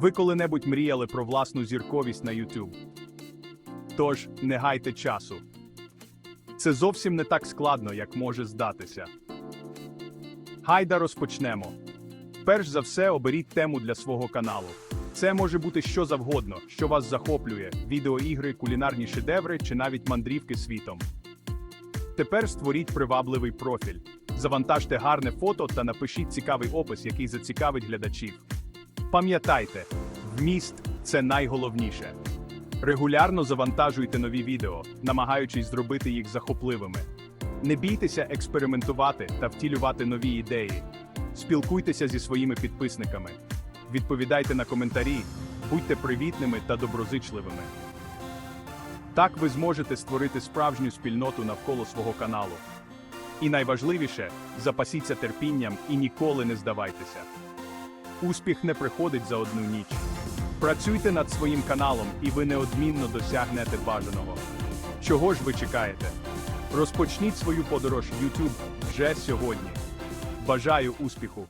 Ви коли-небудь мріяли про власну зірковість на YouTube? Тож, не гайте часу. Це зовсім не так складно, як може здатися. Гайда розпочнемо. Перш за все, оберіть тему для свого каналу. Це може бути що завгодно, що вас захоплює: відеоігри, кулінарні шедеври чи навіть мандрівки світом. Тепер створіть привабливий профіль. Завантажте гарне фото та напишіть цікавий опис, який зацікавить глядачів. Пам'ятайте, вміст це найголовніше. Регулярно завантажуйте нові відео, намагаючись зробити їх захопливими. Не бійтеся експериментувати та втілювати нові ідеї. Спілкуйтеся зі своїми підписниками. Відповідайте на коментарі, будьте привітними та доброзичливими. Так ви зможете створити справжню спільноту навколо свого каналу. І найважливіше, запасіться терпінням і ніколи не здавайтеся. Успіх не приходить за одну ніч. Працюйте над своїм каналом, і ви неодмінно досягнете бажаного. Чого ж ви чекаєте? Розпочніть свою подорож YouTube вже сьогодні. Бажаю успіху!